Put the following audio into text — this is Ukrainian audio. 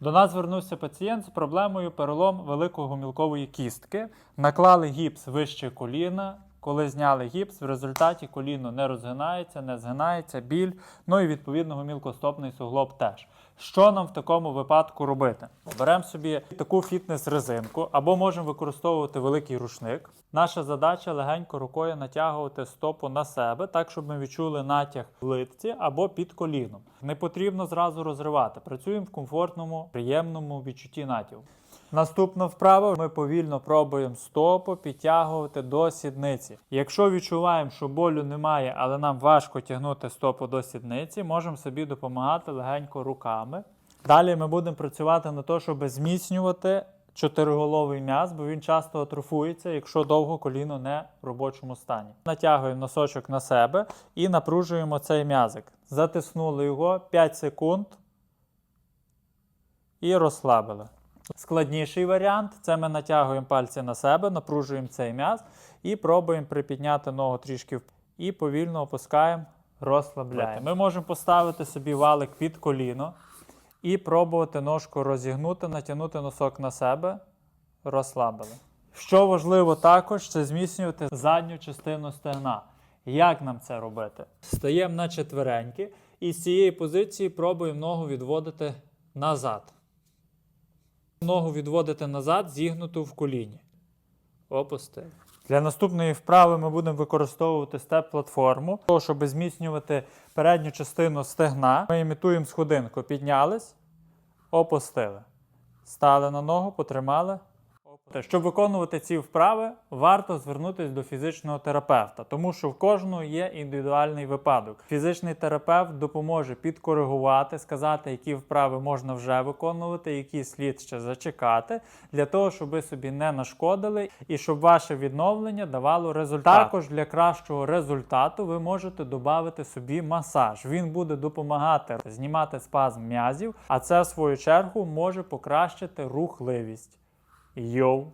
До нас звернувся пацієнт з проблемою перелом великогомілкової кістки. Наклали гіпс вище коліна. Коли зняли гіпс, в результаті коліно не розгинається, не згинається, біль, ну і відповідно гомілкостопний суглоб теж. Що нам в такому випадку робити? Беремо собі таку фітнес-резинку або можемо використовувати великий рушник. Наша задача легенько рукою натягувати стопу на себе, так щоб ми відчули натяг в литці або під коліном. Не потрібно зразу розривати. Працюємо в комфортному, приємному відчутті натягу. Наступна вправа ми повільно пробуємо стопу підтягувати до сідниці. Якщо відчуваємо, що болю немає, але нам важко тягнути стопу до сідниці, можемо собі допомагати легенько руками. Далі ми будемо працювати на те, щоб зміцнювати чотириголовий м'яз, бо він часто атрофується, якщо довго коліно не в робочому стані. Натягуємо носочок на себе і напружуємо цей м'язик. Затиснули його 5 секунд і розслабили. Складніший варіант це ми натягуємо пальці на себе, напружуємо цей м'яз і пробуємо припідняти ногу трішки і повільно опускаємо, розслабляємо. Ми можемо поставити собі валик під коліно і пробувати ножку розігнути, натягнути носок на себе, розслабили. Що важливо також, це зміцнювати задню частину стегна. Як нам це робити? Стаємо на четвереньки і з цієї позиції пробуємо ногу відводити назад. Ногу відводити назад, зігнуту в коліні. Опустили. Для наступної вправи ми будемо використовувати степ-платформу, щоб зміцнювати передню частину стегна. Ми імітуємо сходинку. Піднялись, опустили. Стали на ногу, потримали. Щоб виконувати ці вправи, варто звернутися до фізичного терапевта, тому що в кожного є індивідуальний випадок. Фізичний терапевт допоможе підкоригувати, сказати, які вправи можна вже виконувати, які слід ще зачекати, для того, щоб ви собі не нашкодили і щоб ваше відновлення давало результат. Також для кращого результату ви можете додати собі масаж. Він буде допомагати знімати спазм м'язів, а це в свою чергу може покращити рухливість. Йоу!